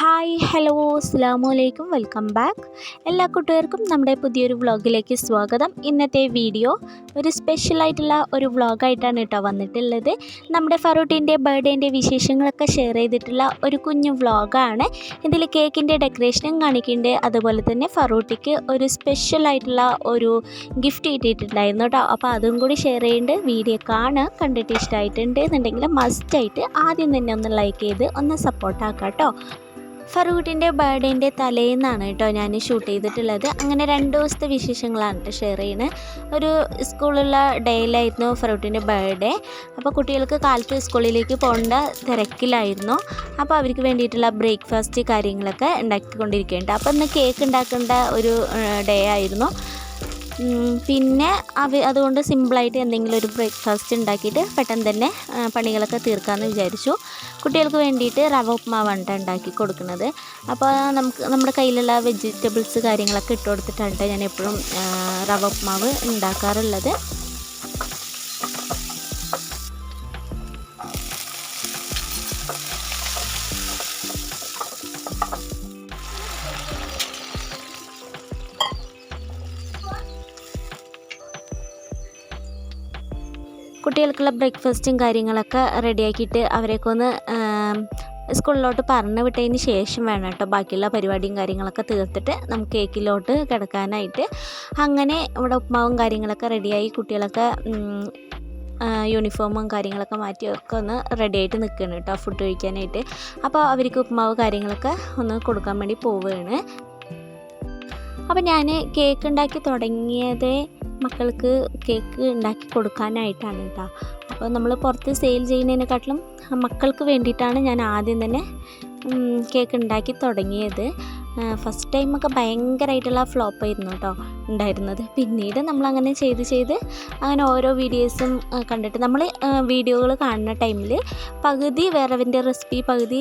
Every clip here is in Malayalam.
ഹായ് ഹലോ അസ്സാം വലൈക്കും വെൽക്കം ബാക്ക്. എല്ലാ കൂട്ടുകാർക്കും നമ്മുടെ പുതിയൊരു വ്ളോഗിലേക്ക് സ്വാഗതം. ഇന്നത്തെ വീഡിയോ ഒരു സ്പെഷ്യലായിട്ടുള്ള ഒരു വ്ളോഗായിട്ടാണ് കേട്ടോ വന്നിട്ടുള്ളത്. നമ്മുടെ ഫറൂട്ടിന്റെ ബർത്ത്ഡേന്റെ വിശേഷങ്ങളൊക്കെ ഷെയർ ചെയ്തിട്ടുള്ള ഒരു കുഞ്ഞു വ്ളോഗാണ്. ഇതിൽ കേക്കിന്റെ ഡെക്കറേഷനും കാണിക്കുന്നുണ്ട്. അതുപോലെ തന്നെ ഫറൂട്ടിക്ക് ഒരു സ്പെഷ്യലായിട്ടുള്ള ഒരു ഗിഫ്റ്റ് കിട്ടിയിട്ടുണ്ടായിരുന്നു കേട്ടോ. അപ്പോൾ അതും കൂടി ഷെയർ ചെയ്യേണ്ട. വീഡിയോ കാണുക കണ്ടിട്ട് ഇഷ്ടമായിട്ടുണ്ട് എന്നുണ്ടെങ്കിൽ മസ്റ്റായിട്ട് ആദ്യം തന്നെ ഒന്ന് ലൈക്ക് ചെയ്ത് ഒന്ന് സപ്പോർട്ടാക്കാം കേട്ടോ. ഫറൂഖിന്റെ ബർത്ത്ഡേന്റെ തലേന്നാണ് കേട്ടോ ഞാൻ ഷൂട്ട് ചെയ്തിട്ടുള്ളത്. അങ്ങനെ രണ്ട് ദിവസത്തെ വിശേഷങ്ങളാണ് കേട്ടോ ഷെയർ ചെയ്യുന്നത്. ഒരു സ്കൂളുള്ള ഡേയിലായിരുന്നു ഫറൂഖിന്റെ ബർത്ത്ഡേ. അപ്പോൾ കുട്ടികൾക്ക് കാലത്ത് സ്കൂളിലേക്ക് പോകേണ്ട തിരക്കിലായിരുന്നു. അപ്പോൾ അവർക്ക് വേണ്ടിയിട്ടുള്ള ബ്രേക്ക്ഫാസ്റ്റ് കാര്യങ്ങളൊക്കെ ഉണ്ടാക്കിക്കൊണ്ടിരിക്കുന്നുണ്ട് അപ്പോൾ ഇന്ന് കേക്ക് ഉണ്ടാക്കേണ്ട ഒരു ഡേ ആയിരുന്നു. പിന്നെ അവ അതുകൊണ്ട് സിമ്പിളായിട്ട് എന്തെങ്കിലും ഒരു ബ്രേക്ക്ഫാസ്റ്റ് ഉണ്ടാക്കിയിട്ട് പെട്ടെന്ന് തന്നെ പണികളൊക്കെ തീർക്കാമെന്ന് വിചാരിച്ചു. കുട്ടികൾക്ക് വേണ്ടിയിട്ട് റവ ഉപ്മാവാണ് ഉണ്ടാക്കി കൊടുക്കുന്നത്. അപ്പോൾ നമുക്ക് നമ്മുടെ കയ്യിലുള്ള വെജിറ്റബിൾസ് കാര്യങ്ങളൊക്കെ ഇട്ട് കൊടുത്തിട്ടാണ് ഞാൻ എപ്പോഴും റവ ഉപ്മാവ് ഉണ്ടാക്കാറുള്ളത്. കുട്ടികൾക്കുള്ള ബ്രേക്ക്ഫാസ്റ്റും കാര്യങ്ങളൊക്കെ റെഡിയാക്കിയിട്ട് അവരെയൊക്കെ ഒന്ന് സ്കൂളിലോട്ട് പറഞ്ഞു വിട്ടതിന് ശേഷം വേണം കേട്ടോ. ബാക്കിയുള്ള പരിപാടിയും കാര്യങ്ങളൊക്കെ തീർത്തിട്ട് നമുക്ക് കേക്കിലോട്ട് കിടക്കാനായിട്ട്. അങ്ങനെ ഇവിടെ ഉപ്മാവും കാര്യങ്ങളൊക്കെ റെഡിയായി. കുട്ടികളൊക്കെ യൂണിഫോമും കാര്യങ്ങളൊക്കെ മാറ്റി ഒക്കെ ഒന്ന് റെഡി ആയിട്ട് നിൽക്കുകയാണ് കേട്ടോ ഫുഡ് കഴിക്കാനായിട്ട്. അപ്പോൾ അവർക്ക് ഉപ്മാവ് കാര്യങ്ങളൊക്കെ ഒന്ന് കൊടുക്കാൻ വേണ്ടി പോവുകയാണ്. അപ്പോൾ ഞാൻ കേക്ക് ഉണ്ടാക്കി തുടങ്ങിയതേ മക്കൾക്ക് കേക്ക് ഉണ്ടാക്കി കൊടുക്കാനായിട്ടാണ് കേട്ടോ അപ്പോൾ നമ്മൾ പുറത്ത് സെയിൽ ചെയ്യുന്നതിനെക്കാട്ടിലും മക്കൾക്ക് വേണ്ടിയിട്ടാണ് ഞാൻ ആദ്യം തന്നെ കേക്ക് ഉണ്ടാക്കി തുടങ്ങിയത്. ഫസ്റ്റ് ടൈമൊക്കെ ഭയങ്കരമായിട്ടുള്ള ഫ്ലോപ്പ് ആയിരുന്നു കേട്ടോ ഉണ്ടായിരുന്നത്. പിന്നീട് നമ്മളങ്ങനെ ചെയ്ത് ചെയ്ത് അങ്ങനെ ഓരോ വീഡിയോസും കണ്ടിട്ട് നമ്മൾ വീഡിയോകൾ കാണുന്ന ടൈമിൽ പകുതി വേറെവന്റെ റെസിപ്പി പകുതി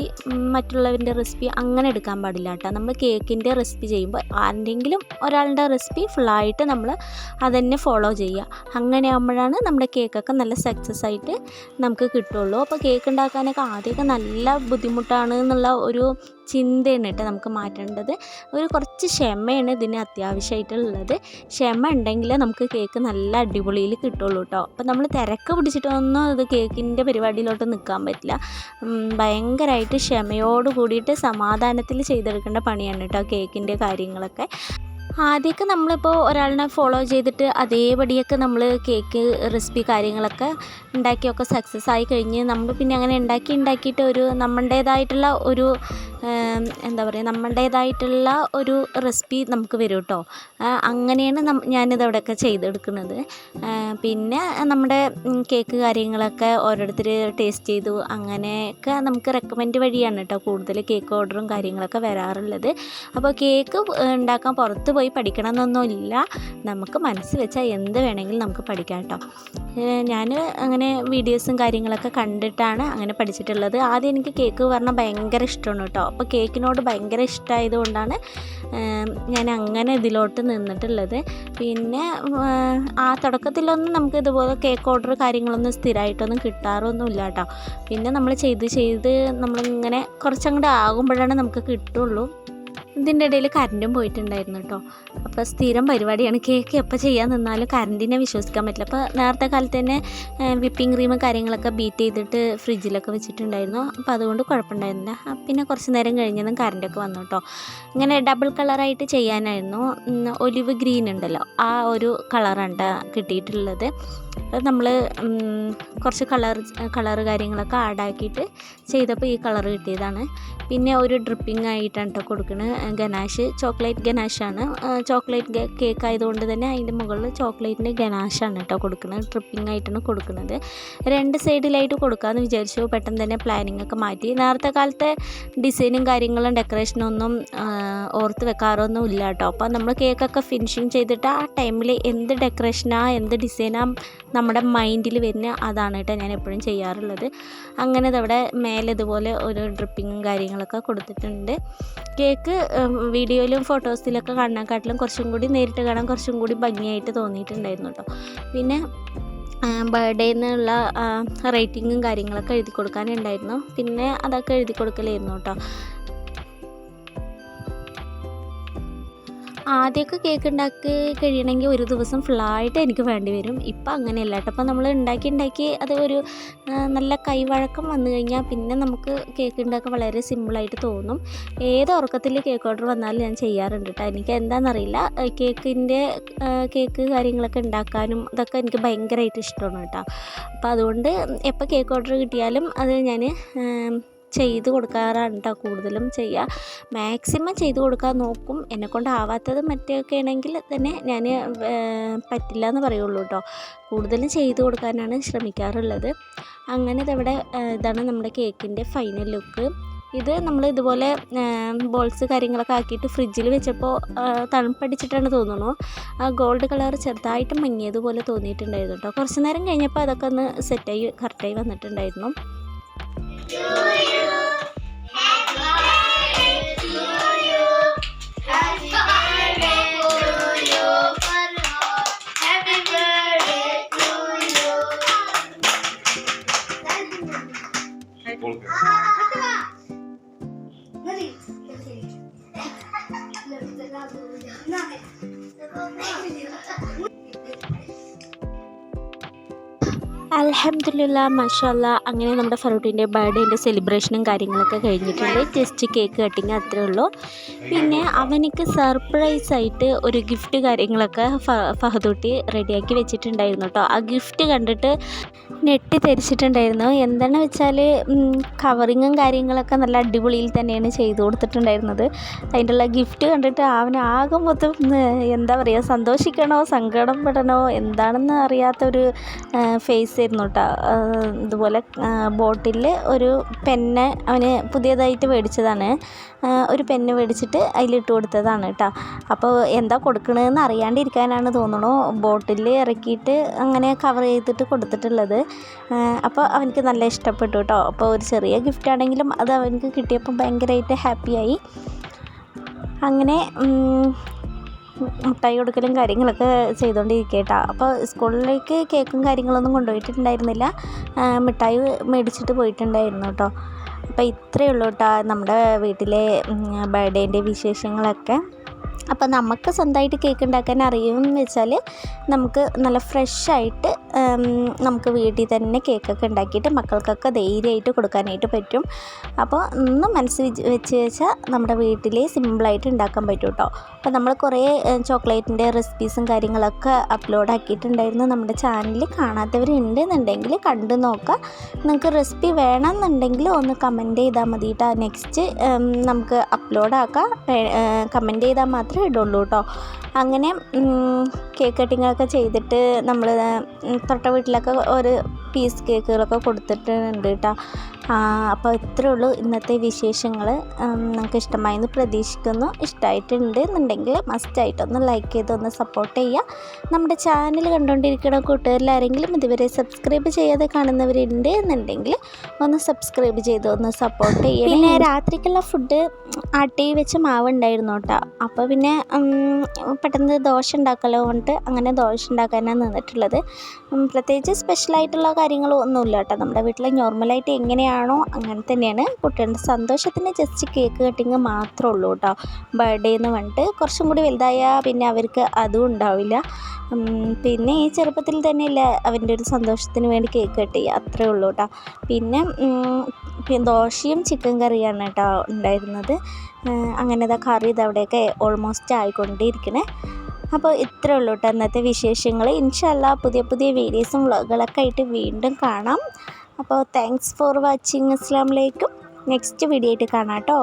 മറ്റുള്ളവന്റെ റെസിപ്പി അങ്ങനെ എടുക്കാൻ പാടില്ല കേട്ടോ നമ്മൾ കേക്കിന്റെ റെസിപ്പി ചെയ്യുമ്പോൾ ആരുടെങ്കിലും ഒരാളുടെ റെസിപ്പി ഫുള്ളായിട്ട് നമ്മൾ അതന്നെ ഫോളോ ചെയ്യുക. അങ്ങനെ ആകുമ്പോഴാണ് നമ്മുടെ കേക്കൊക്കെ നല്ല സക്സസ് ആയിട്ട് നമുക്ക് കിട്ടുള്ളൂ. അപ്പോൾ കേക്ക് ഉണ്ടാക്കാനൊക്കെ ആദ്യമൊക്കെ നല്ല ബുദ്ധിമുട്ടാണ് എന്നുള്ള ഒരു ചിന്തയാണ് കേട്ടോ നമുക്ക് മാറ്റേണ്ടത്. ഒരു കുറച്ച് ക്ഷമയാണ് ഇതിന് അത്യാവശ്യമായിട്ടുള്ളത്. ക്ഷമ ഉണ്ടെങ്കിൽ നമുക്ക് കേക്ക് നല്ല അടിപൊളിയിൽ കിട്ടുള്ളൂ കേട്ടോ. അപ്പോൾ നമ്മൾ തിരക്ക് പിടിച്ചിട്ടൊന്നും അത് കേക്കിന്റെ പരിപാടിയിലോട്ട് നിൽക്കാൻ പറ്റില്ല. ഭയങ്കരമായിട്ട് ക്ഷമയോട് കൂടിയിട്ട് സമാധാനത്തിൽ ചെയ്തെടുക്കേണ്ട പണിയാണ് കേട്ടോ കേക്കിന്റെ കാര്യങ്ങളൊക്കെ. ആദ്യമൊക്കെ നമ്മളിപ്പോൾ ഒരാളിനെ ഫോളോ ചെയ്തിട്ട് അതേപടിയൊക്കെ നമ്മൾ കേക്ക് റെസിപ്പി കാര്യങ്ങളൊക്കെ ഉണ്ടാക്കിയൊക്കെ സക്സസ് ആയി കഴിഞ്ഞ് നമ്മൾ പിന്നെ അങ്ങനെ ഉണ്ടാക്കി ഉണ്ടാക്കിയിട്ട് ഒരു നമ്മുടേതായിട്ടുള്ള ഒരു എന്താ പറയുക നമ്മുടേതായിട്ടുള്ള ഒരു റെസിപ്പി നമുക്ക് വരും കേട്ടോ അങ്ങനെയാണ് നം ഞാനിതവിടെയൊക്കെ ചെയ്തെടുക്കുന്നത്. പിന്നെ നമ്മുടെ കേക്ക് കാര്യങ്ങളൊക്കെ ഓരോരുത്തർ ടേസ്റ്റ് ചെയ്തു അങ്ങനെയൊക്കെ നമുക്ക് റെക്കമെൻഡ് വഴിയാണ് കേട്ടോ കൂടുതൽ കേക്ക് ഓർഡറും കാര്യങ്ങളൊക്കെ വരാറുള്ളത്. അപ്പോൾ കേക്ക് ഉണ്ടാക്കാൻ പുറത്ത് പോയി പഠിക്കണം എന്നൊന്നുമില്ല നമുക്ക് മനസ്സ് വെച്ചാൽ എന്ത് വേണമെങ്കിലും നമുക്ക് പഠിക്കാം കേട്ടോ. ഞാൻ അങ്ങനെ വീഡിയോസും കാര്യങ്ങളൊക്കെ കണ്ടിട്ടാണ് അങ്ങനെ പഠിച്ചിട്ടുള്ളത്. ആദ്യം എനിക്ക് കേക്ക് പറഞ്ഞാൽ ഭയങ്കര ഇഷ്ടമാണ് കേട്ടോ. അപ്പോൾ കേക്കിനോട് ഭയങ്കര ഇഷ്ടമായതുകൊണ്ടാണ് ഞാൻ അങ്ങനെ ഇതിലോട്ട് നിന്നിട്ടുള്ളത്. പിന്നെ ആ, ആ തുടക്കത്തിലൊന്നും നമുക്ക് ഇതുപോലെ കേക്ക് ഓർഡർ കാര്യങ്ങളൊന്നും സ്ഥിരമായിട്ടൊന്നും കിട്ടാറൊന്നുമില്ല കേട്ടോ. പിന്നെ നമ്മൾ ചെയ്ത് ചെയ്ത് നമ്മളിങ്ങനെ കുറച്ചങ്ങോട്ട് ആകുമ്പോഴാണ് നമുക്ക് കിട്ടുള്ളൂ. ഇതിന്റെ ഇടയിൽ കറണ്ടും പോയിട്ടുണ്ടായിരുന്നു കേട്ടോ. അപ്പോൾ സ്ഥിരം പരിപാടിയാണ്. കേക്ക് എപ്പോൾ ചെയ്യാൻ നിന്നാലും കറണ്ടിനെ വിശ്വസിക്കാൻ പറ്റില്ല. അപ്പോൾ നേരത്തെ കാലത്ത് തന്നെ വിപ്പിംഗ് ക്രീം കാര്യങ്ങളൊക്കെ ബീറ്റ് ചെയ്തിട്ട് ഫ്രിഡ്ജിലൊക്കെ വെച്ചിട്ടുണ്ടായിരുന്നു. അപ്പോൾ അതുകൊണ്ട് കുഴപ്പമുണ്ടായിരുന്നില്ല. പിന്നെ കുറച്ച് നേരം കഴിഞ്ഞതും കറണ്ടൊക്കെ വന്നു കേട്ടോ. ഇങ്ങനെ ഡബിൾ കളറായിട്ട് ചെയ്യാനായിരുന്നു. ഒലിവ് ഗ്രീൻ ഉണ്ടല്ലോ ആ ഒരു കളറാണ് ട്ടോ കിട്ടിയിട്ടുള്ളത്. അത് നമ്മൾ കുറച്ച് കളർ കളർ കാര്യങ്ങളൊക്കെ ആഡാക്കിയിട്ട് ചെയ്തപ്പോൾ ഈ കളർ കിട്ടിയതാണ്. പിന്നെ ഒരു ഡ്രിപ്പിംഗ് ആയിട്ടാണ് കേട്ടോ കൊടുക്കുന്നത് ഗനാഷ് ചോക്ലേറ്റ് ഗനാഷാണ് ചോക്ലേറ്റ് കേക്ക് ആയതുകൊണ്ട് തന്നെ അതിന്റെ മുകളിൽ ചോക്ലേറ്റിന്റെ ഗനാഷാണ് കേട്ടോ കൊടുക്കുന്നത്. ട്രിപ്പിംഗ് ആയിട്ടാണ് കൊടുക്കുന്നത്. രണ്ട് സൈഡിലായിട്ട് കൊടുക്കാമെന്ന് വിചാരിച്ചു. പെട്ടെന്ന് തന്നെ പ്ലാനിങ് ഒക്കെ മാറ്റി. നേരത്തെ കാലത്തെ ഡിസൈനും കാര്യങ്ങളും ഡെക്കറേഷനും ഒന്നും ഓർത്ത് വെക്കാറൊന്നും ഇല്ല കേട്ടോ അപ്പോൾ നമ്മൾ കേക്കൊക്കെ ഫിനിഷിങ് ചെയ്തിട്ട് ആ ടൈമിൽ എന്ത് ഡെക്കറേഷനാ എന്ത് ഡിസൈനാ നമ്മുടെ മൈൻഡിൽ വരുന്ന അതാണ് കേട്ടോ ഞാൻ എപ്പോഴും ചെയ്യാറുള്ളത്. അങ്ങനെ ഇതവിടെ മേലെ ഇതുപോലെ ഒരു ഡ്രിപ്പിങ്ങും കാര്യങ്ങളൊക്കെ കൊടുത്തിട്ടുണ്ട്. കേക്ക് വീഡിയോയിലും ഫോട്ടോസിലൊക്കെ കാണാനെക്കാട്ടിലും കുറച്ചും കൂടി നേരിട്ട് കാണാൻ കുറച്ചും കൂടി ഭംഗിയായിട്ട് തോന്നിയിട്ടുണ്ടായിരുന്നു കേട്ടോ പിന്നെ ബർത്ത്ഡേ എന്നുള്ള റേറ്റിങ്ങും കാര്യങ്ങളൊക്കെ എഴുതി കൊടുക്കാനുണ്ടായിരുന്നു പിന്നെ അതൊക്കെ എഴുതി കൊടുക്കലായിരുന്നു കേട്ടോ ആദ്യമൊക്കെ കേക്ക് ഉണ്ടാക്കി കഴിയണമെങ്കിൽ ഒരു ദിവസം ഫുള്ളായിട്ട് എനിക്ക് വേണ്ടി വരും. ഇപ്പം അങ്ങനെയല്ല കേട്ടോ. അപ്പോൾ നമ്മൾ ഉണ്ടാക്കി ഉണ്ടാക്കി അത് ഒരു നല്ല കൈവഴക്കം വന്നു കഴിഞ്ഞാൽ പിന്നെ നമുക്ക് കേക്ക് ഉണ്ടാക്കാൻ വളരെ സിമ്പിളായിട്ട് തോന്നും. ഏത് ഉറക്കത്തിൽ കേക്ക് ഓർഡർ വന്നാലും ഞാൻ ചെയ്യാറുണ്ട് കേട്ടോ. എനിക്ക് എന്താണെന്നറിയില്ല. കേക്കിന്റെ കേക്ക് കാര്യങ്ങളൊക്കെ ഉണ്ടാക്കാനും അതൊക്കെ എനിക്ക് ഭയങ്കരമായിട്ട് ഇഷ്ടമാണ് കേട്ടോ. അപ്പോൾ അതുകൊണ്ട് എപ്പോൾ കേക്ക് ഓർഡർ കിട്ടിയാലും അത് ഞാൻ ചെയ്ത് കൊടുക്കാറാണ് കേട്ടോ കൂടുതലും ചെയ്യുക. മാക്സിമം ചെയ്ത് കൊടുക്കാൻ നോക്കും. എന്നെക്കൊണ്ട് ആവാത്തത് മറ്റൊക്കെ ആണെങ്കിൽ തന്നെ ഞാൻ പറ്റില്ല എന്ന് പറയുള്ളൂ കേട്ടോ കൂടുതലും ചെയ്ത് കൊടുക്കാനാണ് ശ്രമിക്കാറുള്ളത്. അങ്ങനെ ഇതവിടെ ഇതാണ് നമ്മുടെ കേക്കിന്റെ ഫൈനൽ ലുക്ക് ഇത് നമ്മൾ ഇതുപോലെ ബോൾസ് കാര്യങ്ങളൊക്കെ ആക്കിയിട്ട് ഫ്രിഡ്ജിൽ വെച്ചപ്പോൾ തണുപ്പടിച്ചിട്ടാണ് തോന്നുന്നു ആ ഗോൾഡ് കളർ ചെറുതായിട്ട് മങ്ങിയതുപോലെ തോന്നിയിട്ടുണ്ടായിരുന്നു കേട്ടോ കുറച്ച് നേരം കഴിഞ്ഞപ്പോൾ അതൊക്കെ ഒന്ന് സെറ്റായി കറക്റ്റായി വന്നിട്ടുണ്ടായിരുന്നു. Do you. അലഹമില്ല മഷാല്ല അങ്ങനെ നമ്മുടെ ഫറൂട്ടിന്റെ ബർത്ത്ഡേന്റെ സെലിബ്രേഷനും കാര്യങ്ങളൊക്കെ കഴിഞ്ഞിട്ടുണ്ട്. ജസ്റ്റ് കേക്ക് കട്ടിങ് അത്രേ ഉള്ളൂ. പിന്നെ അവനക്ക് സർപ്രൈസ് ആയിട്ട് ഒരു ഗിഫ്റ്റ് കാര്യങ്ങളൊക്കെ ഫഹദൂട്ടി റെഡിയാക്കി വെച്ചിട്ടുണ്ടായിരുന്നു കേട്ടോ ആ ഗിഫ്റ്റ് കണ്ടിട്ട് നെട്ടി തരിച്ചിട്ടുണ്ടായിരുന്നു. എന്താണെന്ന് വെച്ചാൽ കവറിങ്ങും കാര്യങ്ങളൊക്കെ നല്ല അടിപൊളിയിൽ തന്നെയാണ് ചെയ്തു കൊടുത്തിട്ടുണ്ടായിരുന്നത്. അതിന്റെ ഉള്ള ഗിഫ്റ്റ് കണ്ടിട്ട് അവൻ ആകെ മൊത്തം എന്താ പറയുക സന്തോഷിക്കണോ സങ്കടം പെടണോ എന്താണെന്ന് അറിയാത്തൊരു ഫേസ് ആയിരുന്നു കേട്ടോ ഇതുപോലെ ബോട്ടിൽ ഒരു പെന്ന് അവന് പുതിയതായിട്ട് മേടിച്ചതാണ്. ഒരു പെന്ന് മേടിച്ചിട്ട് അതിലിട്ട് കൊടുത്തതാണ് കേട്ടോ. അപ്പോൾ എന്താ കൊടുക്കണതെന്ന് അറിയാണ്ടിരിക്കാനാണ് തോന്നുന്നു ബോട്ടിൽ ഇറക്കിയിട്ട് അങ്ങനെ കവർ ചെയ്തിട്ട് കൊടുത്തിട്ടുള്ളത്. അപ്പോൾ അവനക്ക് നല്ല ഇഷ്ടപ്പെട്ടു കേട്ടോ. അപ്പോൾ ഒരു ചെറിയ ഗിഫ്റ്റ് ആണെങ്കിലും അത് അവനക്ക് കിട്ടിയപ്പോൾ ഭയങ്കരമായിട്ട് ഹാപ്പിയായി അങ്ങനെ മുട്ടായി കൊടുക്കലും കാര്യങ്ങളൊക്കെ ചെയ്തുകൊണ്ടിരിക്കുക അപ്പോൾ സ്കൂളിലേക്ക് കേക്കും കാര്യങ്ങളൊന്നും കൊണ്ടുപോയിട്ടുണ്ടായിരുന്നില്ല. മിഠായി മേടിച്ചിട്ട് പോയിട്ടുണ്ടായിരുന്നു കേട്ടോ. അപ്പോൾ ഇത്രയേ ഉള്ളൂ കേട്ടോ നമ്മുടെ വീട്ടിലെ ബർത്ത്ഡേന്റെ വിശേഷങ്ങളൊക്കെ. അപ്പോൾ നമുക്ക് സ്വന്തമായിട്ട് കേക്ക് ഉണ്ടാക്കാൻ അറിയുമെന്ന് വെച്ചാൽ നമുക്ക് നല്ല ഫ്രഷായിട്ട് നമുക്ക് വീട്ടിൽ തന്നെ കേക്കൊക്കെ ഉണ്ടാക്കിയിട്ട് മക്കൾക്കൊക്കെ ധൈര്യമായിട്ട് കൊടുക്കാനായിട്ട് പറ്റും. അപ്പോൾ ഒന്ന് മനസ്സ് വെച്ച് വെച്ച് വെച്ചാൽ നമ്മുടെ വീട്ടിൽ സിമ്പിളായിട്ട് ഉണ്ടാക്കാൻ പറ്റും കേട്ടോ. അപ്പോൾ നമ്മൾ കുറേ ചോക്ലേറ്റിന്റെ റെസിപ്പീസും കാര്യങ്ങളൊക്കെ അപ്ലോഡ് ആക്കിയിട്ടുണ്ടായിരുന്നു നമ്മുടെ ചാനലിൽ കാണാത്തവരുണ്ട് എന്നുണ്ടെങ്കിൽ കണ്ടു നോക്കുക നിങ്ങൾക്ക് റെസിപ്പി വേണമെന്നുണ്ടെങ്കിൽ ഒന്ന് കമന്റ് ചെയ്താൽ മതി നെക്സ്റ്റ് നമുക്ക് അപ്ലോഡ് ആക്കാം. കമന്റ് ചെയ്താൽ മാത്രമേ ഇടുള്ളൂ കേട്ടോ. അങ്ങനെ കേക്ക് കട്ടിങ്ങൊക്കെ ചെയ്തിട്ട് നമ്മൾ തൊട്ട വീട്ടിലൊക്കെ ഒരു പീസ് കേക്കുകളൊക്കെ കൊടുത്തിട്ടുണ്ട് കേട്ടോ. അപ്പോൾ ഇത്രയേ ഉള്ളൂ ഇന്നത്തെ വിശേഷങ്ങൾ നിങ്ങൾക്ക് ഇഷ്ടമായി എന്ന് പ്രതീക്ഷിക്കുന്നു. ഇഷ്ടമായിട്ടുണ്ട് എന്നുണ്ടെങ്കിൽ മസ്റ്റായിട്ടൊന്ന് ലൈക്ക് ചെയ്ത് ഒന്ന് സപ്പോർട്ട് ചെയ്യുക. നമ്മുടെ ചാനൽ കണ്ടുകൊണ്ടിരിക്കുന്ന കൂട്ടുകാരിലാരെങ്കിലും ഇതുവരെ സബ്സ്ക്രൈബ് ചെയ്യാതെ കാണുന്നവരുണ്ട് എന്നുണ്ടെങ്കിൽ ഒന്ന് സബ്സ്ക്രൈബ് ചെയ്ത് ഒന്ന് സപ്പോർട്ട് ചെയ്യുക പിന്നെ രാത്രിക്കുള്ള ഫുഡ് ആട്ടി വെച്ച് മാവ് ഉണ്ടായിരുന്നു കേട്ടോ. അപ്പോൾ പിന്നെ പെട്ടെന്ന് ദോശ ഉണ്ടാക്കലോ കൊണ്ട് അങ്ങനെ ദോശ ഉണ്ടാക്കാനാണ് നിന്നിട്ടുള്ളത്. പ്രത്യേകിച്ച് സ്പെഷ്യലായിട്ടുള്ള കാര്യങ്ങളോ ഒന്നുമില്ല കേട്ടോ. നമ്മുടെ വീട്ടിൽ നോർമലായിട്ട് എങ്ങനെയാണോ അങ്ങനെ തന്നെയാണ്. കുട്ടികളുടെ സന്തോഷത്തിന് ജസ്റ്റ് കേക്ക് കട്ടിങ് മാത്രമേ ഉള്ളൂ കേട്ടോ. ബർത്ത്ഡേ എന്ന് പറഞ്ഞിട്ട് കുറച്ചും കൂടി വലുതായാൽ പിന്നെ അവർക്ക് അതും ഉണ്ടാവില്ല. പിന്നെ ഈ ചെറുപ്പത്തിൽ തന്നെയല്ല അവന്റെ ഒരു സന്തോഷത്തിന് വേണ്ടി കേക്ക് കട്ട് ചെയ്യുക. അത്രേ ഉള്ളൂ കേട്ടോ. പിന്നെ ദോശയും ചിക്കൻ കറിയാണ് കേട്ടോ ഉണ്ടായിരുന്നത്. അങ്ങനെ ഇതാ കറി ഇത് അവിടെയൊക്കെ ഓൾമോസ്റ്റ് ആയിക്കൊണ്ടിരിക്കണേ അപ്പോൾ ഇത്രയേ ഉള്ളൂ കേട്ടോ ഇന്നത്തെ വിശേഷങ്ങൾ. ഇൻഷല്ല പുതിയ പുതിയ വീഡിയോസും വ്ളോഗുകളൊക്കെ ആയിട്ട് വീണ്ടും കാണാം. അപ്പോൾ താങ്ക്സ് ഫോർ വാച്ചിങ് അസ്സാം വലൈക്കും നെക്സ്റ്റ് വീഡിയോ ആയിട്ട് കാണാം കേട്ടോ.